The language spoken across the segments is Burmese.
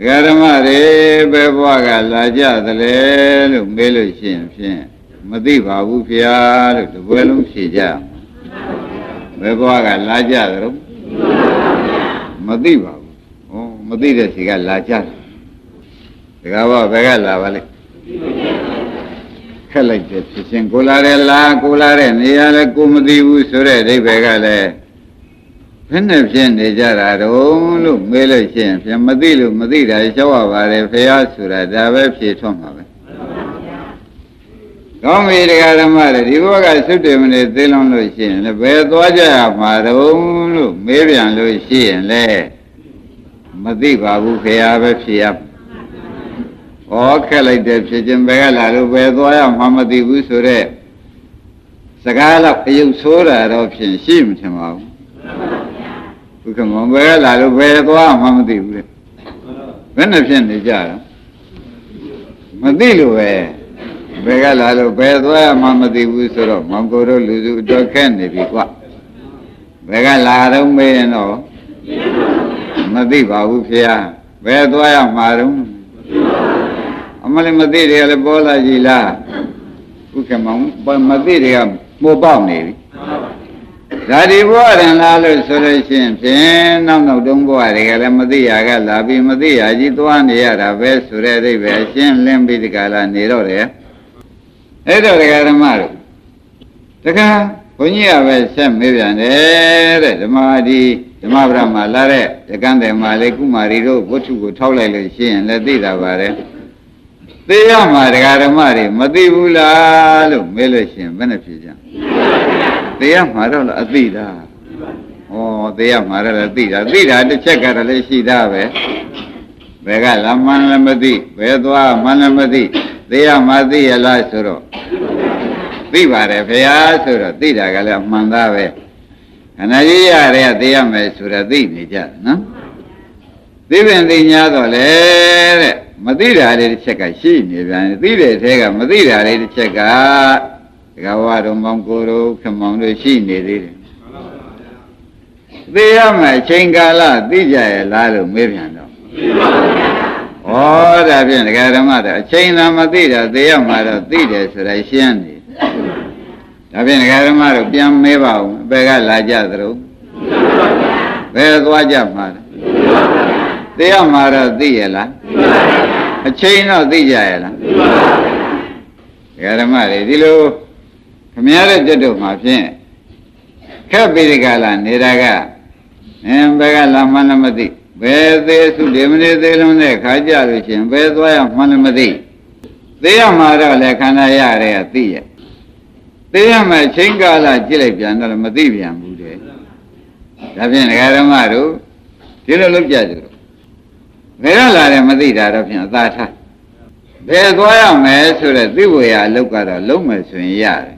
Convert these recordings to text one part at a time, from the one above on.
ဒကာဓမ္မတွေဘယ်ဘဝကလာကြသလဲလို့မေးလို့ရှိရင်ဖြင့်မသိပါဘူးဖေဟာလို့တပွဲလုံးဖြေကြဘယ်ဘဝကလာကြသလဲမသိပါဘူးဩမသိတဲ့စီကလာကြတယ်ဒကာဘဘယ်ကလာပါလဲခက်လိုက်တယ်ဖြစ်ချင်းကိုလာတယ်လားကိုလာတဲ့နေရာလဲကိုမသိဘူးဆိုတဲ့အိဗယ်ကလည်း ဘယ်နဲ့ဖြစ်နေကြတာတုံးလို့မေးလို့ရှိရင်ပြန်မသိလို့မသိတာရှောက်ရပါတယ်ဖះဆိုတာဒါပဲဖြေထွက်မှာပဲကောင်းပြီတရားဓမ္မတွေဒီဘက်ကသုတ္တေမနေသိလုံးလို့ရှိရင်လည်းဘယ်သွားကြရမှာတုံးလို့မေးပြန်လို့ရှိရင်လည်းမသိပါဘူးဖះပဲဖြေရဩခက်လိုက်တယ်ဖြစ်ချင်းဘယ်ကလာလို့ဘယ်သွားရမှမသိဘူးဆိုတော့စကားတော့အယုတ်ဆိုးတာတော့ဖြင့်ရှိမှထင်ပါဘူး ဘုကမောဘယ်ကလာလို့ဘယ်သွားမှမသိဘူးလေဘယ်နဲ့ဖြစ်နေကြတော့မသိလို့ပဲဘယ်ကလာလို့ဘယ်သွားရမှမသိဘူးဆိုတော့မောင်ကိုတို့လူစုအတွက်ခက်နေပြီကွဘယ်ကလာတော့မေးရင်တော့မသိပါဘူးဖေဟာဘယ်သွားရမှာတော့အမလည်းမသိတယ်လည်းပေါ်လာကြည်လားဘုကမောင်မသိတယ်ကမိုးပေါက်နေပြီ ဓာတိဘဝရင်လာလို့ဆိုလို့ရှိရင်ဖြင့်နောက်နောက်တုံးဘဝတွေကလည်းမသိရကလာပြီးမသိရကြီးသွားနေရတာပဲဆိုတဲ့အိဗယ်အရှင်းလင်းပြီးဒီကလာနေတော့တယ်အဲ့တော့ဒကာဓမ္မတို့တခါဘုန်းကြီးကပဲဆက်မေးပြန်တယ်တဲ့ဓမ္မဒီဓမ္မဗရမလာတဲ့တကန်းတယ်မာလေးကုမာရီတို့ဝတ္ထုကိုထောက်လိုက်လို့ရှိရင်လည်းသိတာပါတယ်သိရမှာဒကာဓမ္မတွေမသိဘူးလားလို့မေးလို့ရှိရင်ဘယ်နဲ့ဖြေကြ သိရမှာတော့လားအသိတာဩသိရမှာတော့လားသိတာသိတာတစ်ချက်ကတော့လည်းရှိတာပဲဘယ်ကလာမှန်းလည်းမသိဘယ်သွားမှန်းလည်းမသိသိရမှာသိရလားဆိုတော့သိပါတယ်ဖေဟာဆိုတော့သိတာကလည်းအမှန်သားပဲခဏကြီးရတဲ့သိရမယ်ဆိုတော့သိနေကြတယ်နော်သိပင်သိ냐တော့လေတဲ့မသိတာလေးတစ်ချက်ကရှိနေပြန်သိတဲ့အဲကမသိတာလေးတစ်ချက်က ဒဂဝါတော်မောင်ကိုတို့ခမောင်တို့ရှိနေသေးတယ်သိရမယ်အချိန်ကာလသိကြရဲ့လားလို့မေးပြန်တော့ဩဒါဖြင့်ဒကာဓမ္မတော့အချိန်သာမသိတာသိရမှာတော့သိတယ်ဆိုတာရှင်းနေဒါဖြင့်ဒကာဓမ္မတို့ပြန်မေးပါဦးဘယ်ကလာကြသလဲဘယ်သွားကြမှာလဲသိရမှာတော့သိရလားအချိန်တော့သိကြရလားဒကာဓမ္မတွေဒီလိုခ မရတဲ့တက်တော့မှာဖြင့်ခက်ပြီးဒီကလာနေတာကအင်းဘယ်ကလာမှလည်းမသိဘယ်သေးစုဒီမနေသေးလုံးတဲ့ခါကြလို့ရှင်ဘယ်သွားရမှလည်းမသိသိရမှာတော့လေခန္ဓာရတဲ့ကသိရသိရမယ်ချိန်ကာလကြည့်လိုက်ပြန်တော့လည်းမသိပြန်ဘူးတဲ့ဒါဖြင့်ဒကာဓမ္မတို့ဒီလိုလုပ်ကြကြတော့ဘယ်တော့လာတယ်မသိတာတော့ဖြင့်အသာထားဘယ်သွားရမယ်ဆိုတဲ့သိဖို့ရအလုပ်ကတော့လုံးမယ်ဆိုရင်ရတယ်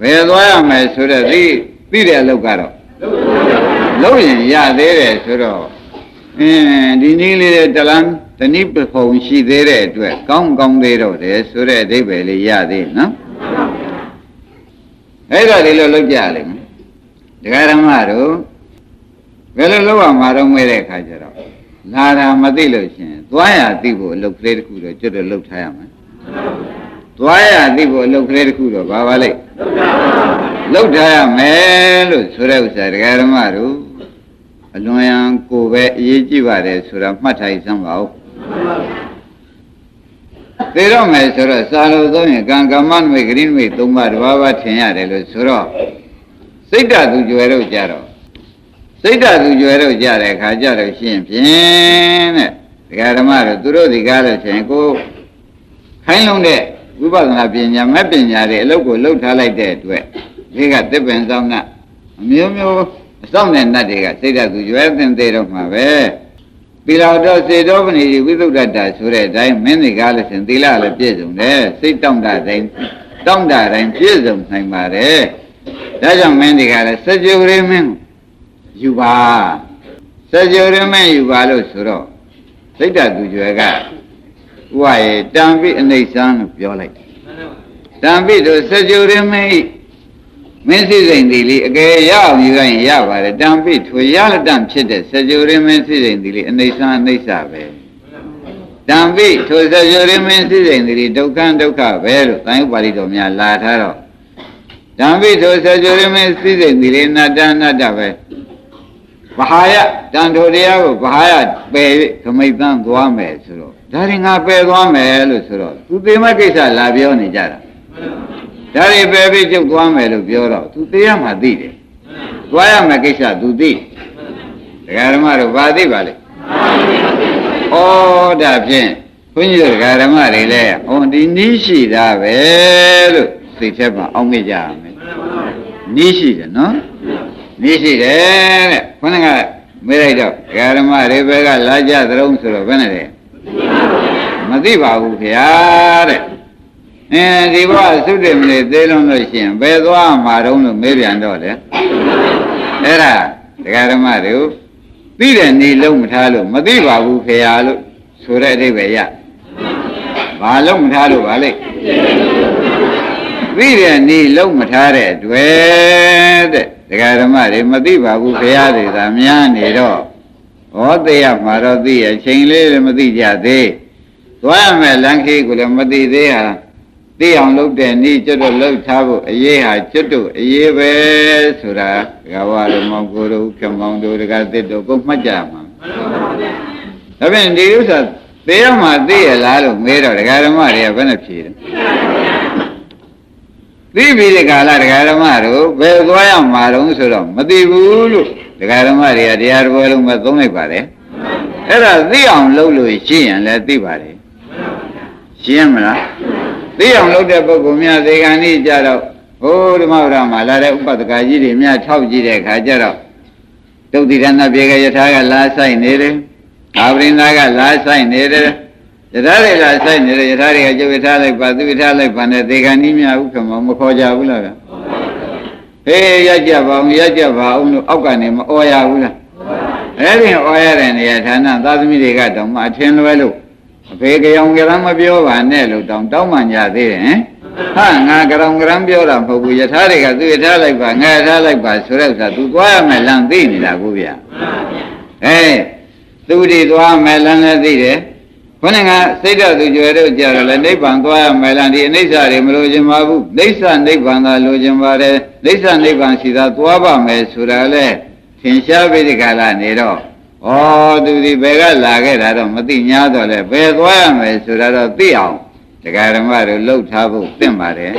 ဘယ်သွားရမယ်ဆိုတဲ့သိသိတဲ့အလုပ်ကတော့လုံးရင်ရသေးတယ်ဆိုတော့အင်းဒီနည်းလေးတဲ့တလန်းတနည်းပဖုံရှိသေးတဲ့အတွက်ကောင်းကောင်းသေးတော့တယ်ဆိုတဲ့အဓိပ္ပာယ်လေးရသေးနော်အဲ့တော့ဒီလိုလုပ်ကြလိမ့်မယ်ဒကာဓမ္မတို့ဘယ်လိုလုပ်ရမှာတော့မဲတဲ့အခါကျတော့လာတာမသိလို့ရှင်သွားရသိဖို့အလုပ်ကလေးတစ်ခုတော့ကျွတ်တော့လုပ်ထားရမယ် သွားရသိဖို့အလုပ်ကလေးတစ်ခုတော့ဘာပါလိမ့်လုပ်ထားရမယ်လို့ဆိုတဲ့ဥစ္စာဒကာဓမ္မတို့အလွန်ရန်ကိုပဲအရေးကြီးပါတယ်ဆိုတာမှတ်ထားစမ်းပါဦးသေတော့မယ်ဆိုတော့စာလို့သုံးရင်ကံကမ္မနမိတ်ဂရိနမိတ်သုံးပါးတစ်ပါးပါထင်ရတယ်လို့ဆိုတော့စိတ်ဓာတ်သူကြွယ်တော့ကြတော့စိတ်ဓာတ်သူကြွယ်တော့ကြတဲ့အခါကြတော့ရှင်းဖြင့်တဲ့ဒကာဓမ္မတို့သူတို့ဒီကားလို့ရှင်ကိုခိုင်းလုံးတဲ့ ဝိပဿနာပညာမဲ့ပညာတွေအလုပ်ကိုလုပ်ထားလိုက်တဲ့အတွက်ဒီကသစ်ပင်ဆောင်နာအမျိုးမျိုးအဆောင်တဲ့နတ်တွေကစိတ်ဓာတ်သူကြွယ်တင်သေးတော့မှာပဲသီလတော်စေတောပဏိဝိသုဒ္ဓတာဆိုတဲ့အတိုင်းမင်းတွေကားလို့ရှင်သီလလည်းပြည့်စုံတယ်စိတ်တောင့်တတိုင်းတောင့်တတိုင်းပြည့်စုံနိုင်ပါတယ်ဒါကြောင့်မင်းတွေကလည်းစัจ java ရမင်းယူပါစัจ java ရမင်းယူပါလို့ဆိုတော့စိတ်ဓာတ်သူကြွယ်က ဥဝရေတံပိအနိစ္စံလို့ပြောလိုက်တံပိတို့စัจ java ရမင်းဤမင်းစိစိန်ဒီလေးအကယ်ရအောင်ယူရင်ရပါတယ်တံပိထွေရလတံဖြစ်တဲ့စကြဝဠာမင်းစိစိန်ဒီလေးအနေဆန်းအိဋ္ဌပဲတံပိထိုစကြဝဠာမင်းစိစိန်ဒီလေးဒုက္ခဒုက္ခပဲလို့သံယုပါဠိတော်များလာထားတော့တံပိထိုစကြဝဠာမင်းစိစိန်ဒီလေးအနတ္တအနတ္တပဲဘာဟာယတန်ထိုတရားကိုဘာဟာယပယ်၍ခမိတ်သန်းသွားမယ်ဆိုတော့ ဒါရင်ငါပယ်သွားမယ်လို့ဆိုတော့သူသေမကိစ္စလာပြောနေကြတာဒါတွေပဲပြီးကျုပ်သွားမယ်လို့ပြောတော့ तू သိရမှသိတယ်။သွားရမယ်ကိစ္စ तू သိ။ဒကာဓမ္မတို့ဘာသိပါလဲ။ဩဒါဖြင့်ဘုန်းကြီးတို့ဒကာဓမ္မတွေလည်းဟောဒီနီးရှိတာပဲလို့သိထက်မှအောင်းမိကြရမယ်။နီးရှိတယ်နော်။နီးရှိတယ်တဲ့။ခொနကမေးလိုက်တော့ဒကာဓမ္မတွေဘက်ကလာကြသလုံးဆိုတော့ဘယ်နဲ့လဲ။ မသိပါဘူးခင်ဗျာတဲ့။အဲဒီဘဝသုတ္တမလေးသေးလုံးလို့ရှိရင်ဘယ်သွားမှာတုံးလို့မေးပြန်တော့လေအဲ့ဒါဒကာဓမ္မတို့သိတဲ့နေလုံးမထားလို့မသိပါဘူးဖေဟာလို့ဆိုတဲ့အဓိပ္ပာယ်ရဘာလုံးမထားလို့ဗာလေသိတဲ့နေလုံးမထားတဲ့တွေ့တဲ့ဒကာဓမ္မတွေမသိပါဘူးဖေဟာတွေသာများနေတော့ ဟောသိရမှာတော့သိရချိန်လေးလည်းမသိကြသေးသွားရမယ်လမ်းခေးကိုလည်းမသိသေးဟာသိအောင်လုပ်တဲ့ဤကျွတ်တို့လှုပ်ထားဖို့အရေးဟာကျွတ်တို့အရေးပဲဆိုတာဒကာဝရမောင်ကိုတို့ခမောင်တို့ဒကာသစ်တို့ကိုမှတ်ကြမှာဒါဖြင့်ဒီဥစ္စာသိရမှာသိရလားလို့မေးတော့ဒကာဓမ္မတွေကဘယ်နဲ့ဖြေတယ်သိပြီဒီကာလဒကာဓမ္မတို့ဘယ်သွားရမှာတုံးဆိုတော့မသိဘူးလို့ ဒကာဓမ္မတွေကတရားတော်လုံးပဲသုံးလိုက်ပါတယ်အဲ့ဒါသိအောင်လုပ်လို့ရှိရင်လည်းသိပါတယ်ရှင်းမလားသိအောင်လုပ်တဲ့ပုဂ္ဂိုလ်များသေကံဤကြတော့ဟိုဓမ္မဝရမှာလာတဲ့ဥပဒကကြီးတွေများထောက်ကြည့်တဲ့အခါကျတော့တုတ်တိရဏပြေကယထာကလာဆိုင်နေတယ်အာဝရိန္ဒာကလာဆိုင်နေတယ်ယထာတွေလာဆိုင်နေတယ်ယထာတွေကကျုပ်ယထာလိုက်ပါသူယထာလိုက်ပါနဲ့သေကံဤများဥက္ကမမခေါ်ကြဘူးလားဗျ ဟေးရကြပါအောင်ရကြပါအောင်လို့အောက်ကနေမအော်ရဘူးလားအဲ့ဒီအော်ရတဲ့နေရာဌာနသာသမီတွေကတော့မှအထင်လွဲလို့အဖေကြောင်ကြမ်းမပြောပါနဲ့လို့တောင်းတောင်းမှညာသေးတယ်ဟင်ဟာငါကြောင်ကြမ်းပြောတာမဟုတ်ဘူးယထာတွေကသူယထာလိုက်ပါငါယထာလိုက်ပါဆိုတဲ့ဥစ္စာ तू သွားရမယ်လမ်းသိနေတာကိုဗျာအဲသူဒီသွားမယ်လမ်းလည်းသိတယ် ခொနဲ့ကစိတ်ဓာတ်သူကြွယ်တော့ကြတော့လေနိဗ္ဗာန်သွားရမယ်လမ်းဒီအနိစ္စတွေမလိုချင်ပါဘူးနိစ္စနိဗ္ဗာန်သာလိုချင်ပါတယ်နိစ္စနိဗ္ဗာန်ရှိတာသွားပါမယ်ဆိုတာလေသင်ရှားပြီးဒီကလာနေတော့ဩသူဒီဘယ်ကလာခဲ့တာတော့မသိညာတော့လေဘယ်သွားရမယ်ဆိုတာတော့သိအောင်တရားဓမ္မတို့လှုပ်ထားဖို့သင့်ပါတယ်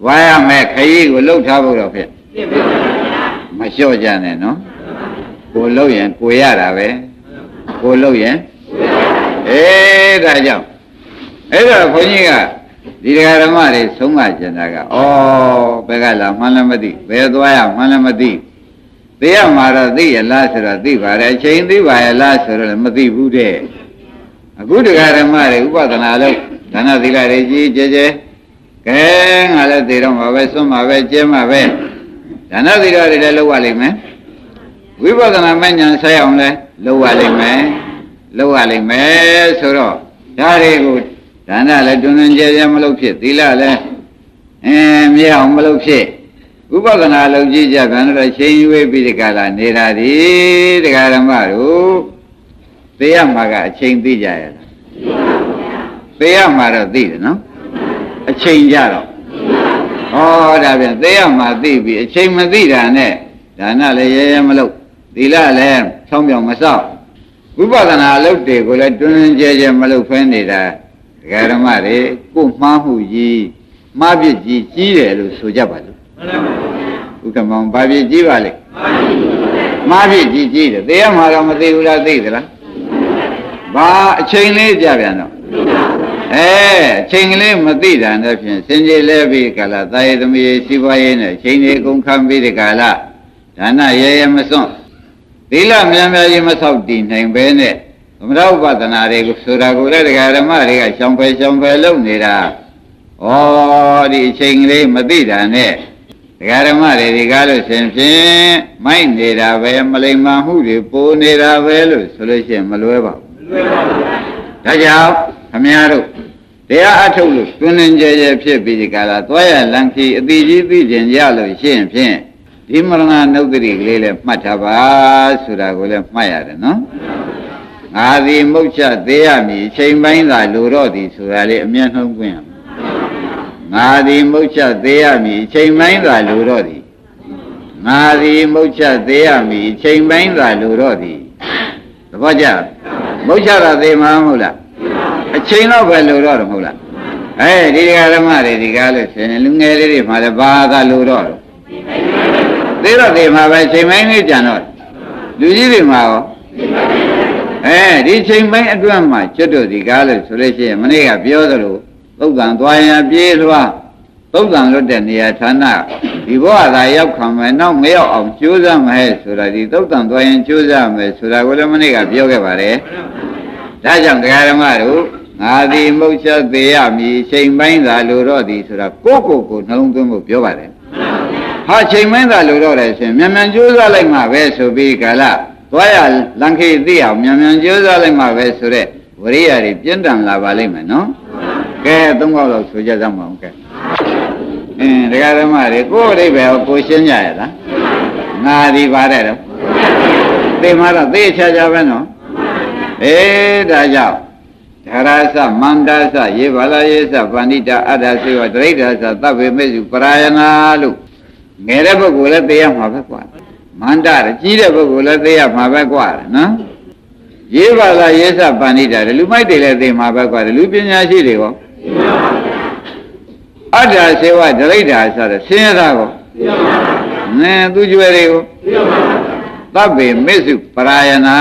သွားရမယ်ခရီးကိုလှုပ်ထားဖို့တော့ဖြစ်မလျှော့ကြနဲ့နော်ကိုလှုပ်ရင်ကိုရတာပဲ ကိုလှုပ်ရင်အေးဒါကြောင့်အဲ့တော့ခွန်ကြီးကဒီတရားဓမ္မတွေဆုံးမကျင်တာကဩဘယ်ကလာမှန်းလည်းမသိဘယ်သွားရမှန်းလည်းမသိသိရမှာတော့သိရလားဆိုတော့သိပါတယ်အချိန်သိပါရဲ့လားဆိုတော့လည်းမသိဘူးတဲ့အခုတရားဓမ္မတွေဥပဒနာလို့ဒါနသီလတွေကြီးကျယ်ကျယ်ကဲငါလည်းသိတော့မှာပဲစွန့်မှာပဲကျဲမှာပဲဒါနသီလတွေလည်းလုပ်ရလိမ့်မယ်ဝိပဿနာမဉ္ဇဉ်ဆက်အောင်လဲ လုပ်ရလိမ့်မယ်လုပ်ရလိမ့်မယ်ဆိုတော့ဒါတွေကိုဒါနလည်းတွင်တွင်ကျယ်ကျယ်မလုပ်ဖြစ်သီလလည်းအင်းမြဲအောင်မလုပ်ဖြစ်ဥပဒနာလုပ်ကြည့်ကြပြန်တော့ချိန်ရွေးပြီးဒီကလာနေတာဒီတရားဓမ္မတို့သိရမှာကအချိန်သိကြရလားသိရမှာတော့သိတယ်နော်အချိန်ကြတော့ဩဒါပြန်သိရမှာသိပြီအချိန်မသိတာနဲ့ဒါနလည်းရဲရဲမလုပ် သီလလည်းချောင်းပြောင်မစောက်ဝိပဿနာအလုပ်တွေကိုလည်းတွင်တွင်ကျယ်ကျယ်မလုပ်ဖဲနေတာဒကာဓမ္မတွေကိုမှားမှုကြီးမှားပြစ်ကြီးကြီးတယ်လို့ဆိုကြပါလို့မှန်ပါပါဥက္ကမောင်ဘာပြစ်ကြီးပါလဲမှားပြစ်ကြီးကြီးတယ်သိရမှာတော့မသိဘူးလားသိသလားဘာအချိန်လေးကြပြန်တော့အဲအချိန်ကလေးမသိတာနဲ့ဖြင့်စင်ကြယ်လဲပြီးကာလသာယသမီးစီးပွားရေးနဲ့ချိန်လေးကုန်ခံပြီးဒီကာလဒါနရဲရဲမစွန့် သီလမြန်မြန်ကြီးမဆောက်တည်နိုင်ပဲနဲ့သမထဥပဒနာတွေကိုဆိုတာကိုလည်းတရားဓမ္မတွေကရှောင်ဖယ်ရှောင်ဖယ်လုပ်နေတာဩဒီအချိန်ကလေးမသိတာနဲ့တရားဓမ္မတွေဒီကားလို့ရှင်ဖြင့်မိုက်နေတာပဲမလိမ္မာမှုတွေပိုနေတာပဲလို့ဆိုလို့ရှိရင်မလွဲပါဘူးမလွဲပါဘူးဒါကြောင့်ခမည်းတော်ဒတရားအထုတ်လို့တွင်တွင်ကြဲကြဲဖြစ်ပြီးဒီကလာသွားရလန်ခီအတိကြီးသိကျင်ကြလို့ရှိရင်ဖြင့် ဒီမရဏနုဒ္ဒတိကလေးလည်းမှတ်ထားပါဆိုတာကိုလည်းမှတ်ရတယ်နော်ငါသည်မုတ်ချသေးရမည်အချိန်ပိုင်းသာလိုတော့သည်ဆိုတာလေးအမျက်နှုံးခွင့်ရမယ်ငါသည်မုတ်ချသေးရမည်အချိန်ပိုင်းသာလိုတော့သည်ငါသည်မုတ်ချသေးရမည်အချိန်ပိုင်းသာလိုတော့သည်သဘောကျမုတ်ချတာသေးမှာမဟုတ်လားအချိန်တော့ပဲလိုတော့တယ်မဟုတ်လားအဲဒီဓမ္မတွေဒီကားလို့ရှင်လူငယ်လေးတွေမှလည်းဘာသာလိုတော့တယ် သေးတော့သေးမှာပဲအချိန်ပိုင်းလေးကြံတော့လူကြီးတွေမှာရောအဲဒီချိန်ပိုင်းအတွင်းမှာကျွတ်တို့ဒီကားလို့ဆိုလို့ရှိရင်မနေ့ကပြောသလိုသုတ်တန်သွားရင်ပြေးလွှားသုတ်တန်လွတ်တဲ့နေရာဌာနဒီဘဝသာရောက်ခံမယ်နောက်မရောက်အောင်ကြိုးစားမယ်ဆိုတာဒီသုတ်တန်သွားရင်ကြိုးစားမယ်ဆိုတာကိုလည်းမနေ့ကပြောခဲ့ပါတယ်ဒါကြောင့်တရားဓမ္မတို့ငါသည်မုတ်ချက်သေးရမည်ချိန်ပိုင်းသာလိုတော့သည်ဆိုတာကိုယ့်ကိုယ်ကိုနှလုံးသွင်းဖို့ပြောပါတယ် ဟာချိန်ပိုင်းသာလိုတော့တယ်ရှင်မြန်မြန်ကြိုးစားလိုက်မှပဲဆိုပြီးကာလသွားရလန်ခေသိအောင်မြန်မြန်ကြိုးစားလိုက်မှပဲဆိုတဲ့ဝရိယတွေပြင်းထန်လာပါလိမ့်မယ်နော်ကဲသုံးခေါက်လောက်ဆိုကြစမ်းပါဦးကဲအင်းတရားဓမ္မတွေကိုယ်အဓိပ္ပာယ်ကိုရှင်းကြရလားငါဒီပါတယ်တော့သိမှတော့သိချာချာပဲနော်အေးဒါကြောင့်ဓရသမန္တသယေဘာလယေသဗန္ဓိတာအတ္တစေဝဒရိဋ္ဌသသဗ္ဗေမေစုပရာယနာလို့ ငယ်တဲ့ပုဂ္ဂိုလ်လည်းသိရမှာပဲကွာမန္တရကြီးတဲ့ပုဂ္ဂိုလ်လည်းသိရမှာပဲကွာနော်ရေးပါလားရေးစပဏိတာလူမိုက်တွေလည်းသိမှာပဲကွာလူပညာရှိတွေရောအတ္တစေဝဒရိဋ္ဌာဆိုတဲ့ဆင်းရဲသားကိုနင်းသူကျွယ်တွေကိုသဗ္ဗေမေစုပရာယနာ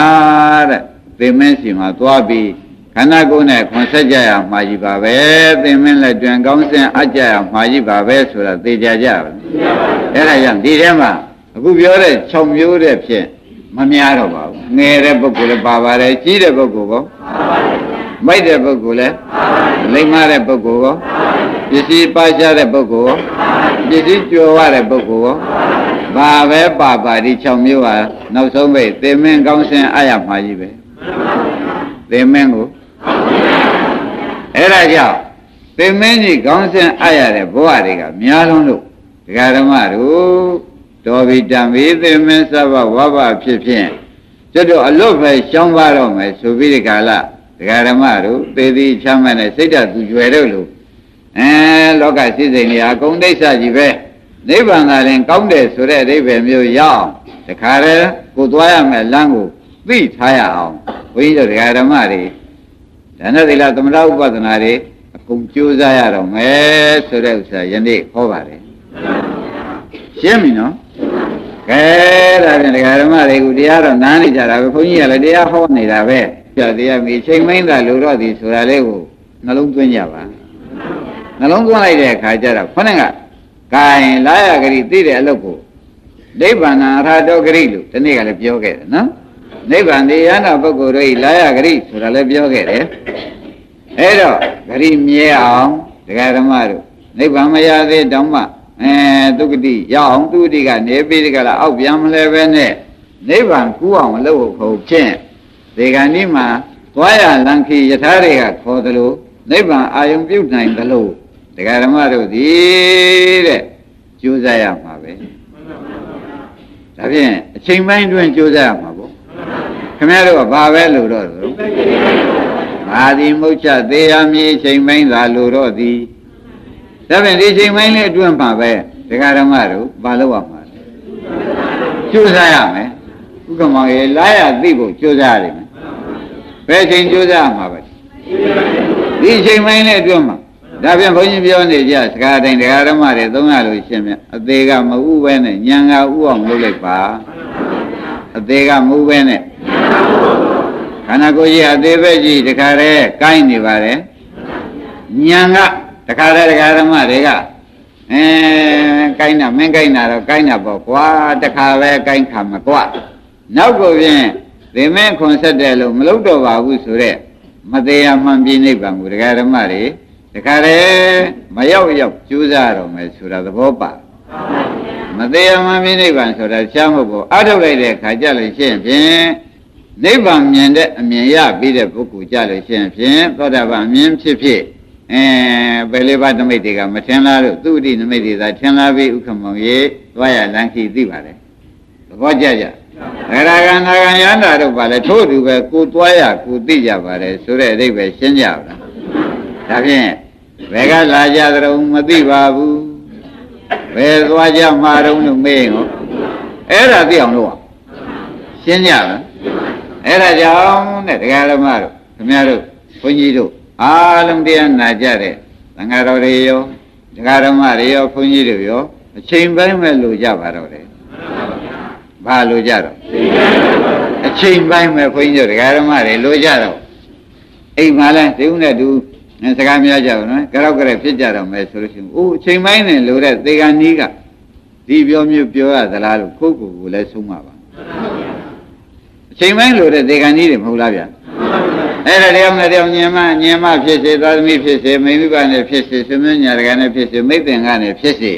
တဲ့သေမင်းစီမှာသွားပြီးခန္ဓာကိုယ်နဲ့ခွန်ဆက်ကြရမှာကြီးပါပဲသေမင်းလက်တွင်ကောင်းစင်အကြရမှာကြီးပါပဲဆိုတာသိကြကြပါ အဲ့ဒါကြောင့်ဒီထဲမှာအခုပြောတဲ့6မျိုးတဲ့ဖြင့်မများတော့ပါဘူးငယ်တဲ့ပုဂ္ဂိုလ်လည်းပါပါတယ်ကြီးတဲ့ပုဂ္ဂိုလ်ကောမိုက်တဲ့ပုဂ္ဂိုလ်လည်းလိမ္မာတဲ့ပုဂ္ဂိုလ်ကောပစ္စည်းပါချတဲ့ပုဂ္ဂိုလ်ကောပစ္စည်းကြွယ်ဝတဲ့ပုဂ္ဂိုလ်ကောဘာပဲပါပါဒီ6မျိုးဟာနောက်ဆုံးပဲသေမင်းကောင်းစင်အရမှာကြီးပဲသေမင်းကိုအဲ့ဒါကြောင့်သေမင်းကြီးကောင်းစင်အရတဲ့ဘဝတွေကများလုံးလို့ ဒကာဓမ္မတို့တော်ပြီတံပြီသေမင်းစဘဝဘဖြစ်ဖြင့်ကျွတ်တော့အလွတ်ပဲရှောင်းပါတော့မယ်ဆိုပြီးဒီကလာဒကာဓမ္မတို့သေသည်ချမ်းမဲ့နဲ့စိတ်ဓာတ်သူကျွယ်တို့လို့အဲလောကစိစိမ်တွေအကုန်ဒိဋ္ဌကြီးပဲနိဗ္ဗာန်သာရင်ကောင်းတယ်ဆိုတဲ့အဓိပ္ပာယ်မျိုးရအောင်တခါတည်းကိုသွားရမယ်လမ်းကိုသိထားရအောင်ဘုန်းကြီးတို့ဒကာဓမ္မတွေဒါနဲ့ဒီလားသမထဥပဒနာတွေအကုန်ကြိုးစားရတော့မယ်ဆိုတဲ့ဥစ္စာယနေ့ဟောပါတယ် ရှင်းပြီနော်ကဲဒါဖြင့်ဒကာဓမ္မတွေကတရားတော့နားနေကြတာပဲဘုန်းကြီးကလည်းတရားဟောနေတာပဲပြတရားမီချိန်မင်းသာလိုတော့သည်ဆိုတာလေးကိုနှလုံးသွင်းကြပါနှလုံးသွင်းလိုက်တဲ့အခါကျတော့ခொနဲ့ကကင်လာရဂရိသိတဲ့အလုပ်ကိုနိဗ္ဗာန်အထာတောဂရိလို့ဒီနေ့ကလည်းပြောခဲ့တယ်နော်နိဗ္ဗာန်တရားနာပုဂ္ဂိုလ်တို့ဤလာရဂရိဆိုတာလည်းပြောခဲ့တယ်အဲ့တော့ဂရိမြဲအောင်ဒကာဓမ္မတို့နိဗ္ဗာန်မရသေးတောင်မှ အဲဒုက္ခတိရအောင်သူတိကနေပြီးဒီကလာအောက်ပြန်မလဲပဲနဲ့နိဗ္ဗာန်ကူးအောင်လုပ်ဖို့ခုဖြင့်ဒီကနေ့မှာသွားရလန်ခီယထာတွေကခေါ်သလိုနိဗ္ဗာန်အာယုံပြုတ်နိုင်သလိုဒကာဓမ္မတို့ဒီတဲ့ကြိုးစားရမှာပဲဒါဖြင့်အချိန်ပိုင်းတွင်ကြိုးစားရမှာပေါ့ခင်ဗျားတို့ကဘာပဲလို့တော့လို့မာဒီမုတ်ချသေးရမည်အချိန်ပိုင်းသာလို့တော့သည် ဒါဖြင့်ဒီချိန်ပိုင်းလေးအတွင်းမှာပဲဒကာဓမ္မတို့ဘာလို့ရမှာလဲကြိုးစားရမယ်ဥက္ကမောင်ရေလာရသိဖို့ကြိုးစားရတယ်ဘယ်ချိန်ကြိုးစားမှာပဲဒီချိန်ပိုင်းလေးအတွင်းမှာဒါပြန်ဘုန်းကြီးပြောနေကြစကားတိုင်းတရားဓမ္မတွေသုံးရလို့ရှင်မြတ်အသေးကမဥပဲနဲ့ညံကဥအောင်လုပ်လိုက်ပါအသေးကမဥပဲနဲ့ခန္ဓာကိုယ်ကြီးအသေးပဲကြီးတခါတည်းကိုင်းနေပါတယ်ညံက တခါတည်းတရားဓမ္မတွေကအဲကိုင်းတာမင်းကိုင်းတာတော့ကိုင်းတာပေါ့ကွာတခါပဲကိုင်းခါမကွာနောက်ကိုဖြင့်သင်မဲ့ခွန်ဆက်တယ်လို့မလုပ်တော့ပါဘူးဆိုတော့မသေးရမှန်ပြိနိဗ္ဗာန်ကိုတရားဓမ္မတွေတခါတည်းမရောက်ရောက်ကြိုးစားတော့မယ်ဆိုတာသဘောပါမသေးရမှန်ပြိနိဗ္ဗာန်ဆိုတာရှားမဟုတ်ဘူးအထုတ်လိုက်တဲ့ခါကြလို့ရှိရင်ဖြင့်နိဗ္ဗာန်မြင်တဲ့အမြင်ရပြီးတဲ့ပုဂ္ဂိုလ်ကြလို့ရှိရင်ဖြင့်သောတာပန်အမြင်ဖြစ်ဖြစ် အဲဘယ်လေးပါးနမိတ်တွေကမထင်လားလို့သူ့အတိနမိတ်တွေသာထင်လားပြီးဥက္ကမောင်ရေသွားရလမ်းခီသိပါတယ်သဘောကျကြရဂရကနာဂယန္တာတို့ပါလေထို့တူပဲကိုသွားရကိုသိကြပါတယ်ဆိုတဲ့အဓိပ္ပာယ်ရှင်းကြပါလားဒါဖြင့်ဘယ်ကလာကြသရုံမသိပါဘူးဘယ်သွားကြမှာတုံးလို့မေးရင်ဟောအဲ့ဒါသိအောင်လို့ရှင်းကြလားအဲ့ဒါကြောင့်တဲ့တရားဓမ္မတို့ခင်ဗျားတို့ဘုန်းကြီးတို့ အားလုံးတရားနာကြတဲ့သံဃာတော်တွေရောတရားဓမ္မတွေရောဘုန်းကြီးတွေရောအချိန်ပိုင်းမဲ့လို့ကြပါတော့တယ်ဘာလို့ကြတော့အချိန်ပိုင်းမဲ့ဘုန်းကြီးတို့တရားဓမ္မတွေလို့ကြတော့အိမ်မှာလဲဒီဦးနဲ့တူစကားများကြပါနော်ကြောက်ကြရဖြစ်ကြတော့မယ်ဆိုလို့ရှိရင်အိုးအချိန်ပိုင်းနဲ့လို့တဲ့သေကနီးကဒီပြောမျိုးပြောရသလားလို့ကိုယ့်ကိုယ်ကိုလည်းဆုံးမှာပါအချိန်ပိုင်းလို့တဲ့သေကနီးတွေမဟုတ်လားဗျာ အဲ့ဒါတယောက်နဲ့တယောက်ညင်မညင်မဖြစ်စေသာသမီဖြစ်စေမိမိဘနဲ့ဖြစ်စေသမင်းညာတကနဲ့ဖြစ်စေမိသင်္ကနဲ့ဖြစ်စေ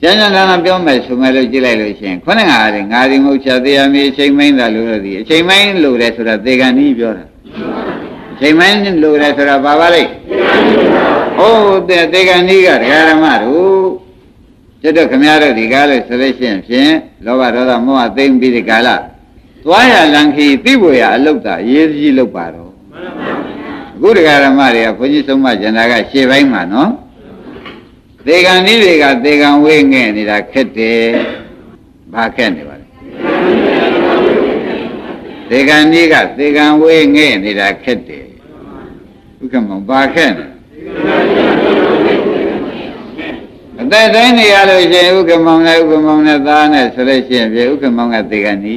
ကျန်ကျန်လာလာပြောမယ်ဆိုမယ်လို့ကြည့်လိုက်လို့ရှိရင်ခုနကဟာငါဒီမဟုတ်ချသေးရမီအချိန်ပိုင်းသာလို့ဒီအချိန်ပိုင်းလို့တယ်ဆိုတာသေကနီးပြောတာအချိန်ပိုင်းလို့တယ်ဆိုတာဘာပါလိမ့်ဟုတ်တဲ့သေကနီးကဒကာရမတို့ကျွတ်တော့ခမရတို့ဒီကားလို့ဆိုလို့ရှိရင်ဖြင့်လောဘဒေါသမောဟသိမ့်ပြီးဒီကာလသွားရလံခီသိဖို့ရအလုတ်တာရေးကြီးလုတ်ပါတော့ အခုဒကာရမတွေကဘုန်းကြီးဆုံးမကျန်တာကရှေ့ပိုင်းမှာနော်သေကံဤတွေကသေကံဝေးငဲ့နေတာခက်တယ်ဘာခက်နေပါလဲသေကံဤကသေကံဝေးငဲ့နေတာခက်တယ်ဥက္ကမောဘာခက်နေအသက်တိုင်းနေရလို့ရှိရင်ဥက္ကမောင်နဲ့ဥက္ကမောင်နဲ့သားနဲ့ဆိုလို့ရှိရင်ပြေဥက္ကမောင်ကသေကံဤ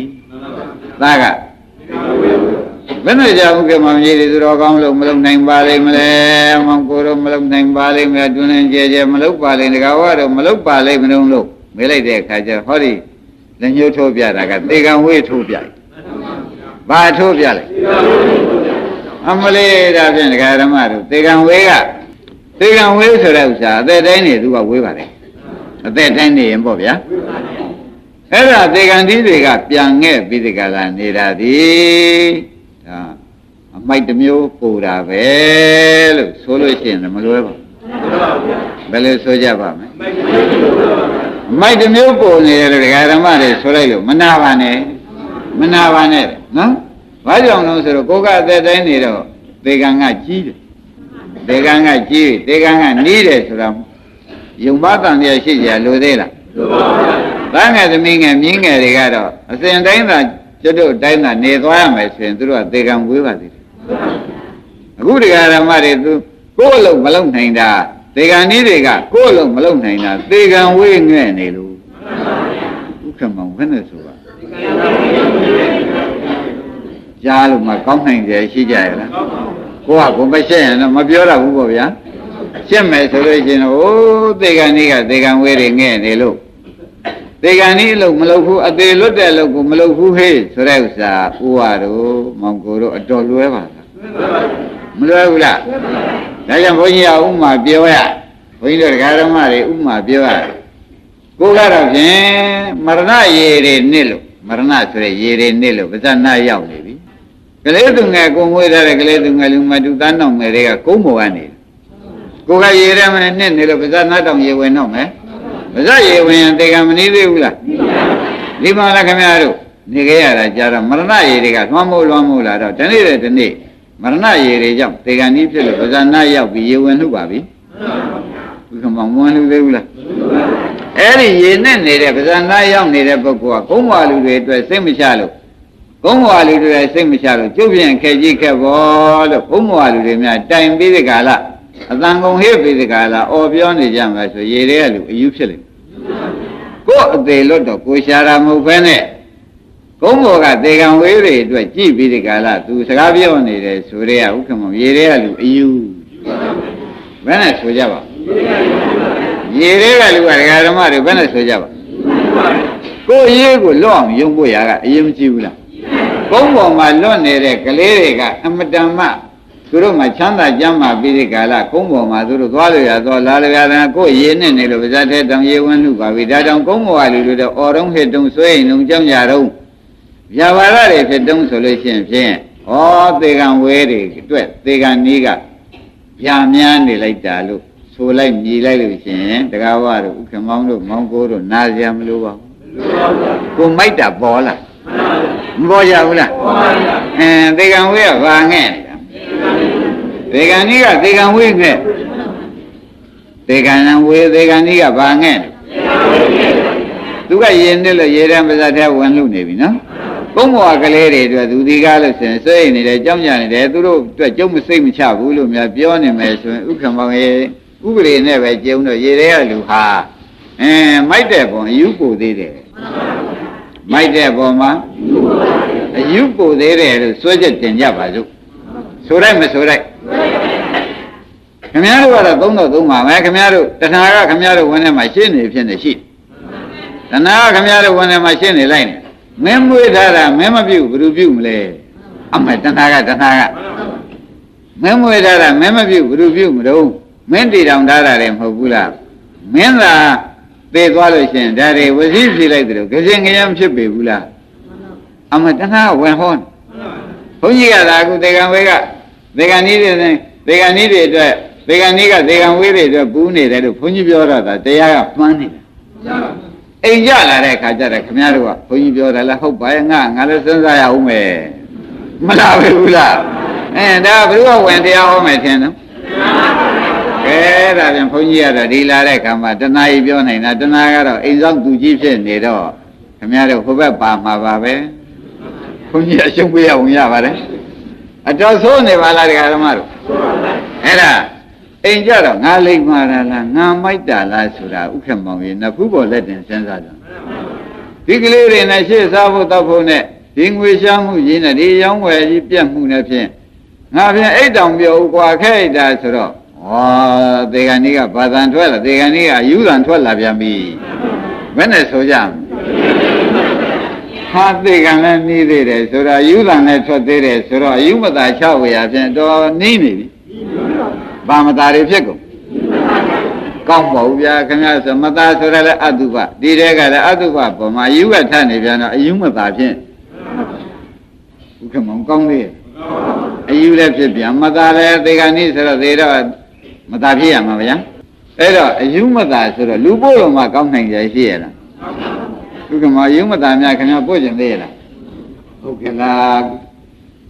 သားက ဘယ်နဲ့ကြောင့်ဥက္ကမောင်ကြီးတွေသူတော်ကောင်းလို့မလုံနိုင်ပါလိမ့်မလဲမောင်ကိုတော့မလုံနိုင်ပါလိမ့်မလဲတွင်နေကြဲကြဲမလုံပါလိမ့်တကားတော့မလုံပါလိမ့်မလို့လို့မေးလိုက်တဲ့အခါကျဟောဒီလက်ညှိုးထိုးပြတာကသေကံဝေးထိုးပြလိုက်ဘာထိုးပြလိုက်အမလေးဒါဖြင့်ဒကာဓမ္မတို့သေကံဝေးကသေကံဝေးဆိုတဲ့ဥစ္စာအသက်တိုင်းနေသူကဝေးပါတယ်အသက်တိုင်းနေရင်ပေါ့ဗျာအဲ့ဒါသေကံသီးတွေကပြန်ငဲ့ပြီးဒီကလာနေတာဒီ ဒါအမိုက်တစ်မျိုးပူတာပဲလို့ဆိုလို့ရှိရင်လည်းမလွဲပါဘူးဘယ်လိုဆိုကြပါမလဲအမိုက်တစ်မျိုးပူနေတယ်လို့ဒကာဓမ္မတွေဆိုလိုက်လို့မနာပါနဲ့မနာပါနဲ့နော်ဘာကြောင့်လဲဆိုတော့ကိုကအသက်တိုင်းနေတော့သေကံကကြီးတယ်သေကံကကြီးသေကံကနီးတယ်ဆိုတာယုံပါတန်တရားရှိကြလို့သေးလားသားငယ်သမီးငယ်မြင်းငယ်တွေကတော့အစဉ်တိုင်းသာ ကျွတ်တို့တိုင်းသာနေသွားရမယ်ဆိုရင်သူတို့ကသေကံဝေးပါသေးတယ်အခုတရားဓမ္မတွေသူကိုယ့်အလုပ်မလုပ်နိုင်တာသေကံနည်းတွေကကိုယ့်အလုပ်မလုပ်နိုင်တာသေကံဝေးငဲ့နေလို့ဥက္ကမောင်ဘယ်နဲ့ဆိုပါကြားလို့မှကောင်းနိုင်တယ်ရှိကြရလားကိုကကိုမရှက်ရင်တော့မပြောတော့ဘူးပေါ့ဗျာရှက်မယ်ဆိုလို့ရှိရင်ဟိုးသေကံနည်းကသေကံဝေးတွေငဲ့နေလို့ သေကံဤအလုပ်မလုပ်ဘူးအသေးလွတ်တဲ့အလုပ်ကိုမလုပ်ဘူးဟေးဆိုတဲ့ဥစ္စာဥဝါတို့မောင်ကိုတို့အတော်လွဲပါလားမလွဲဘူးလားဒါကြောင့်ဘုန်းကြီးကဥမာပြောရဘုန်းကြီးတို့ဒကာဓမ္မတွေဥမာပြောရကိုကတော့ဖြင့်မရဏရေတွေနစ်လို့မရဏဆိုတဲ့ရေတွေနစ်လို့ပါဇဏရောက်နေပြီကလေးသူငယ်ကိုမွေးထားတဲ့ကလေးသူငယ်လူမတူတန်းတော်ငယ်တွေကကုန်းပေါ်ကနေကိုကရေထဲမှာနစ်နေလို့ပါဇဏတောင်ရေဝင်တော့မယ် ပါဇရေဝင်ရင်တေကံမနည်းသေးဘူးလားဒီမှာလည်းခင်ဗျားတို့နေခဲ့ရတာကြာတော့မရဏရေတွေကလွှမ်းမိုးလွှမ်းမိုးလာတော့ဒီနေ့တဲ့ဒီနေ့မရဏရေတွေကြောင့်တေကံဤဖြစ်လို့ပါဇနာရောက်ပြီးရေဝင်နှုတ်ပါပြီဘုရားမောင်မွန်းလူသေးဘူးလားအဲ့ဒီရေနဲ့နေတဲ့ပါဇနာရောက်နေတဲ့ပုဂ္ဂိုလ်ကကုန်းဝါလူတွေအတွက်စိတ်မချလို့ကုန်းဝါလူတွေစိတ်မချလို့ကျုပ်ပြန်ခဲကြီးခဲ့ဘောလို့ကုန်းဝါလူတွေများတိုင်ပြီးဒီကလာ အတန်ကုန်ဟိပိသကာလာအော်ပြောနေကြမှာဆိုရေတွေကလူအယူဖြစ်လိမ့်ကိုယ်အသေးလွတ်တော့ကိုရှာတာမဟုတ်ဘဲနဲ့ကုန်းဘော်ကသေကံဝေးတွေအတွက်ကြည့်ပြီးဒီကာလသူစကားပြောနေတယ်ဆိုရဲဥက္ကမရေတွေကလူအယူဘယ်နဲ့ဆိုကြပါရေတွေကလူကဒကာဓမ္မတွေဘယ်နဲ့ဆိုကြပါကိုယ်ရေးကိုလွတ်အောင်ယုံဖို့ရာကအရင်မကြည့်ဘူးလားကုန်းပေါ်မှာလွတ်နေတဲ့ကလေးတွေကအမတန်မှ သူတို့မှချမ်းသာကြမ်းမာပြီးဒီကာလကုန်းပေါ်မှာသူတို့သွားလို့ရသွားလာလို့ရတာကိုယ်ရေနဲ့နေလို့ပါဇတ်တဲ့တောင်ရေဝန်းလူပါပြီဒါတောင်ကုန်းပေါ်ကလူတွေတော့အော်တုံးဟစ်တုံးဆွဲရင်လုံးကြောင်းကြတော့ဗျာပါရတွေဖြစ်တုံးဆိုလို့ရှိရင်ဖြင့်ဩသေကံဝဲတွေအတွက်သေကံနီးကရာများနေလိုက်တာလို့ဆိုလိုက်မြည်လိုက်လို့ရှိရင်တကားဝတို့ဥက္ကမောင်းတို့မောင်းကိုတို့နာစရာမလိုပါဘူးကိုမိုက်တာပေါ်လာမပေါ်ကြဘူးလားအဲသေကံဝေးကဘာငဲ့ နေတာသေကံကြီးကသေကံဝေးငဲ့သေကံဝေးသေကံကြီးကဘာငဲ့သူကရင်နေလို့ရေတံပါဇတ်ထဲဝင်လို့နေပြီနော်ဘုံဘဝကလေးတွေအတွက်သူဒီကားလို့ဆိုရင်စိတ်နေတယ်ကြောက်ကြနေတယ်သူတို့အတွက်ကြုံမစိတ်မချဘူးလို့များပြောနေမယ်ဆိုရင်ဥက္ကမောင်ရေဥပဒေနဲ့ပဲကျုံတော့ရေထဲကလူဟာအင်းမိုက်တဲ့ပုံအယူကိုသေးတယ်မိုက်တဲ့ပုံမှာအယူကိုသေးတယ်လို့စွဲချက်တင်ကြပါစို့ ဆိုလိုက်မဆိုလိုက်ခင်ဗျားတို့ကတော့သုံးတော့သုံးပါမယ်ခင်ဗျားတို့တဏှာကခင်ဗျားတို့ဝင်ထဲမှာရှင်းနေဖြစ်နေရှိတဏှာကခင်ဗျားတို့ဝင်ထဲမှာရှင်းနေလိုက်နေမင်းမွေးထားတာမင်းမပြုတ်ဘယ်သူပြုတ်မလဲအမေတဏှာကတဏှာကမင်းမွေးထားတာမင်းမပြုတ်ဘယ်သူပြုတ်မတော့မင်းတည်တောင်ထားတာလည်းမဟုတ်ဘူးလားမင်းသာသိသွားလို့ရှင်ဒါတွေဝစီဖြေလိုက်တယ်လို့ကြင်ကြင်ဖြစ်ပေဘူးလားအမေတဏှာကဝင်ဟောဘုန်းကြီးကသာအခုဒေဂံဝေက ဒေဂံနည်းတွေဒေဂံနည်းတွေအတွက်ဒေဂံနည်းကဒေဂံဝေတွေအတွက်ပူးနေတယ်လို့ဘုန်းကြီးပြောတော့တာတရားကမှန်းနေတာအိမ်ကြလာတဲ့ခါကျတော့ခမည်းတော်ကဘုန်းကြီးပြောတယ်လားဟုတ်ပါရဲ့ငါငါလည်းစဉ်းစားရအောင်မယ်မလားပဲဘူးလားအဲဒါဘယ်လိုဝင်တရားဟောမယ်ထင်နော်ကဲဒါပြန်ဘုန်းကြီးကတော့ဒီလာတဲ့ခါမှာတဏှာကြီးပြောနေတာတဏှာကတော့အိမ်ဆောင်သူကြီးဖြစ်နေတော့ခမည်းတော်ဟိုဘက်ပါမှာပါပဲဘုန်းကြီးအရှုံးပေးရအောင်ရပါတယ် အတော်ဆိုးနေပါလားတရားဓမ္မတို့အဲ့ဒါအိမ်ကြတော့ငါလိမ့်မာတာလားငါမိုက်တာလားဆိုတာဥက္ကမောင်ရင်နဖူးပေါ်လက်တင်စဉ်းစားကြဒီကလေးတွေနဲ့ရှေ့စားဖို့တောက်ဖို့နဲ့ဒီငွေရှားမှုကြီးနဲ့ဒီရောင်းဝယ်ကြီးပြတ်မှုနဲ့ဖြင့်ငါဖြင့်အိတ်တောင်ပြောဥကွာခဲ့တာဆိုတော့ဩဒေဂန်ကြီးကဘာသာထွက်လာဒေဂန်ကြီးကအယူတန်ထွက်လာပြန်ပြီဘယ်နဲ့ဆိုကြမလဲ ဟာသေကံလည်းနှီးသေးတယ်ဆိုတော့ယူတန်လည်းထွက်သေးတယ်ဆိုတော့အယူမသာချဝေရဖြင့်တော်နှီးနေပြီဘာမသာတွေဖြစ်ကုန်ကောင်းပါဘူးဗျာခင်ဗျာဆိုမသာဆိုရလဲအတုပဒီတဲကလည်းအတုပပုံမှာအယူကထနေပြန်တော့အယူမသာဖြင့်ဘုခမောင်ကောင်းသေးရဲ့အယူလည်းဖြစ်ပြန်မသာလည်းသေကံဤဆိုတော့သေတော့မသာဖြစ်ရမှာဗျာအဲ့တော့အယူမသာဆိုတော့လူပို့တော်မှာကောင်းနိုင်ကြရှိရလား ဘုခမောင်အယူမသာများခင်ဗျာပို့ကျင်သေးရလားဟုတ်ကဲ့လား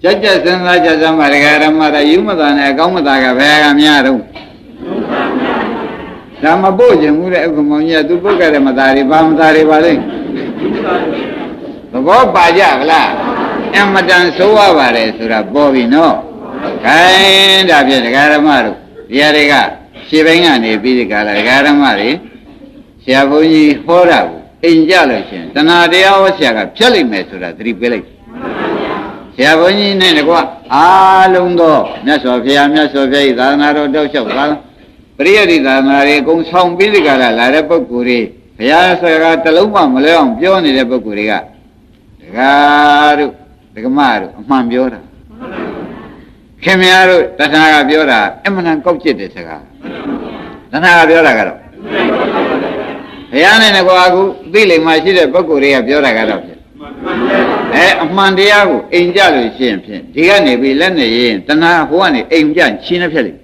ကြက်ကြက်စဉ်းစားကြစမ်းပါဒကာရမတာယူမသာနဲ့အကောင်းမသာကဘယ်ကများတော့ဒါမပို့ခြင်းဘူးတဲ့ဥက္ကမောင်ကြီးကသူပုတ်ကြတဲ့မသားတွေဘာမသားတွေပါလိမ့်သဘောပါကြဗလားအမတန်ဆိုးရပါတယ်ဆိုတာပေါ်ပြီနော်ခိုင်းဒါဖြင့်ဒကာရမတို့ဒီဟာတွေကရှေ့ဘင်းကနေပြီးဒီကလာဒကာရမတွေဆရာဘုန်းကြီးဟောတာကို အိမ်ကြလို့ရှင်တဏှာတရားဟောဆရာကဖြတ်လိုက်မယ်ဆိုတာသတိပေးလိုက်ဆရာဘုန်းကြီးနဲ့တကွအားလုံးသောမြတ်စွာဘုရားမြတ်စွာဘုရားဤသာသနာတော်တောက်လျှောက်သာပရိယတိသာသနာတွေအကုန်ဆောင်ပြီးဒီကလာလာတဲ့ပုဂ္ဂိုလ်တွေဘုရားဆရာကတလုံးမှမလဲအောင်ပြောနေတဲ့ပုဂ္ဂိုလ်တွေကဒကာတို့ဒကမတို့အမှန်ပြောတာခင်ဗျားတို့တဏှာကပြောတာအမှန်တန်ကောက်ကျစ်တဲ့စကားတဏှာကပြောတာကတော့ ဘုရားနဲ့ကွာအခုသိလိမ္မာရှိတဲ့ပုဂ္ဂိုလ်တွေကပြောတာကတော့ဖြစ်အဲအမှန်တရားကိုအိမ်ကြလို့ရှိရင်ဖြင့်ဒီကနေပြီးလက်နဲ့ရင်တဏှာဟိုကနေအိမ်ကြချင်းနဲ့ဖြစ်လိမ့်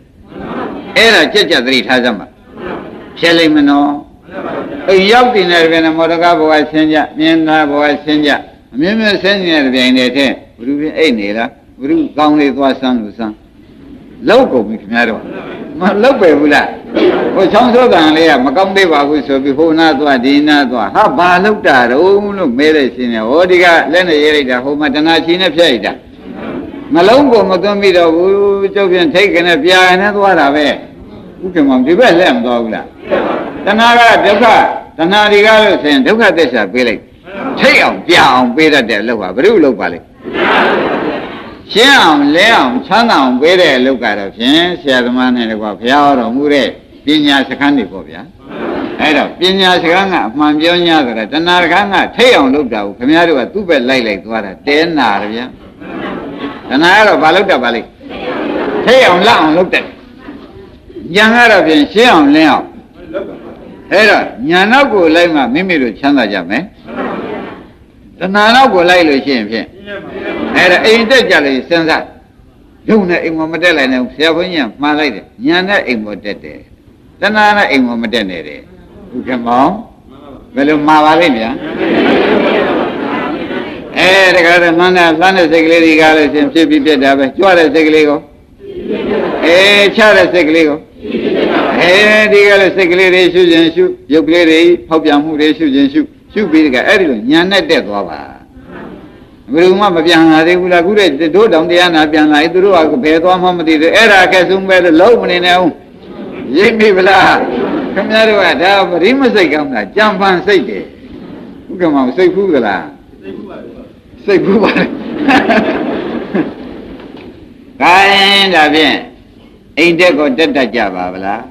အဲ့ဒါကြက်ကြက်သတိထားစမ်းပါဖြစ်လိမ့်မနော်အိမ်ရောက်တင်တဲ့ပြန်မော်ဒကာဘဝဆင်းကြမြင်သာဘဝဆင်းကြအမြင်မြင်ဆင်းနေတဲ့ပြိုင်တဲ့ထဲဘုရုပြင်အိတ်နေလားဘုရုကောင်းလေးသွားဆန်းလို့ဆန်း လောက်ကုန်ပြီခင်ဗျားတို့မလောက်ပဲဘူးလားဟိုချောင်းစောကံလေးကမကောင်းသေးပါဘူးဆိုပြီးဟိုနာသွားဒီနာသွားဟာဘာလောက်တာတုံးလို့မဲတဲ့ရှင်နေဟောဒီကလက်နဲ့ရေးလိုက်တာဟိုမှာတဏှာချီနဲ့ဖြတ်လိုက်တာနှလုံးကိုမသွင်းပြီးတော့ဘူးကျုပ်ပြန်ထိတ်ကနေပြာနေသွားတာပဲဥက္ကမောင်ဒီဘက်လက်မသွားဘူးလားတဏှာကဒုက္ခတဏှာတွေကလို့ဆိုရင်ဒုက္ခသစ္စာပေးလိုက်ထိတ်အောင်ပြအောင်ပေးတတ်တဲ့လောက်ပါဘယ်လိုလုပ်ပါလဲ ရှင်းအောင်လဲအောင်ချမ်းသာအောင်ပေးတဲ့အလုပ်ကတော့ဖြင့်ဆရာသမားနဲ့တကွာဘုရားတော်မူတဲ့ပညာစခန်းတွေပေါ့ဗျာအဲ့တော့ပညာစကားကအမှန်ပြော냐ဆိုတော့တဏှာစကားကထိတ်အောင်လုပ်တာကိုခင်ဗျားတို့ကသူ့ဘက်လိုက်လိုက်သွားတာတဲနာရဗျာတဏှာကတော့ဘာလုပ်တတ်ပါလိမ့်ထိတ်အောင်လက်အောင်လုပ်တတ်ညာကတော့ဖြင့်ရှင်းအောင်လင်းအောင်အဲ့တော့ညာနောက်ကိုလိုက်မှမိမိတို့ချမ်းသာကြမယ်တဏှာနောက်ကိုလိုက်လို့ရှိရင်ဖြင့် အဲ့ဒါအိမ်တက်ကြလို့စဉ်းစားရုပ်နဲ့အိမ်ပေါ်မတက်လိုက်နဲ့ဆရာဘုန်းကြီးကမှားလိုက်တယ်ညာနဲ့အိမ်ပေါ်တက်တယ်တဏှာနဲ့အိမ်ပေါ်မတက်နဲ့တယ်ဥက္ကမောင်ဘယ်လိုမှားပါလိမ့်ဗျာအဲတခါတော့မှန်းတဲ့လှမ်းတဲ့စိတ်ကလေးတွေကလည်းရှင်ဖြစ်ပြီးပြက်တာပဲကြွတဲ့စိတ်ကလေးကိုအဲချတဲ့စိတ်ကလေးကိုအဲဒီကလည်းစိတ်ကလေးတွေရှုခြင်းရှုရုပ်ကလေးတွေဖောက်ပြန်မှုတွေရှုခြင်းရှုရှုပြီးတကအဲ့ဒီလိုညာနဲ့တက်သွားပါ ဘယ်သူမှမပြန်လာသေးဘူးလားခုတည်းတို့တောင်တရားနာပြန်လာရင်သူတို့ကဘယ်သွားမှမသိသေးအဲ့ဒါအခက်ဆုံးပဲလို့လုံးမနေနဲ့ဦးရိပ်မိဗလားခင်ဗျားတို့ကဒါပရိမစိတ်ကောင်းတာကြံဖန်စိတ်တယ်ဥက္ကမောင်စိတ်ဖူးသလားစိတ်ဖူးပါလေခိုင်းဒါဖြင့်အိမ်တက်ကိုတက်တတ်ကြပါဗလား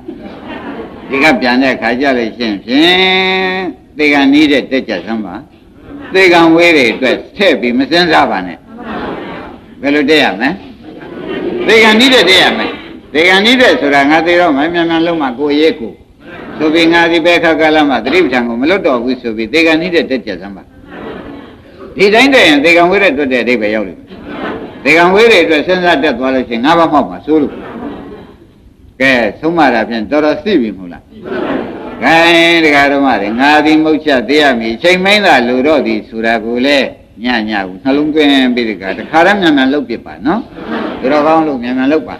ဒီကပြန်တဲ့ခါကြလို့ရှင်းဖြင့်သေကံနီးတဲ့တက်ကြစမ်းပါ သေကံဝေးတွေအတွက်ထည့်ပြီးမစင်းစားပါနဲ့ဘယ်လိုတက်ရမလဲသေကံနီးတဲ့တက်ရမယ်သေကံနီးတဲ့ဆိုတာငါသေတော့မမြန်မြန်လုံးမှကိုယ်ရေးကိုဆိုပြီးငါဒီဘက်ခါကလာမှသတိပဋ္ဌာန်ကိုမလွတ်တော့ဘူးဆိုပြီးသေကံနီးတဲ့တက်ကြစမ်းပါဒီတိုင်းတည်းရင်သေကံဝေးတဲ့တွတ်တဲ့အဓိပ္ပာယ်ရောက်လိမ့်မယ်သေကံဝေးတွေအတွက်စဉ်းစားတက်သွားလို့ရှိရင်ငါးပါးမှောက်မှာစိုးလို့ကဲသုံးမတာဖြင့်တော်တော်သိပြီမဟုတ်လား ကဲတရားဓမ္မတွေငါသည်မုတ်ချက်သိရမည်ချိန်မင်းသာလူတော့သည်ဆိုတာကိုလေညညဘူးနှလုံးသွင်းပြီးဒီကတခါတည်းမြန်မြန်လုတ်ပြပါနော်ဒါတော့ကောင်းလို့မြန်မြန်လုတ်ပါ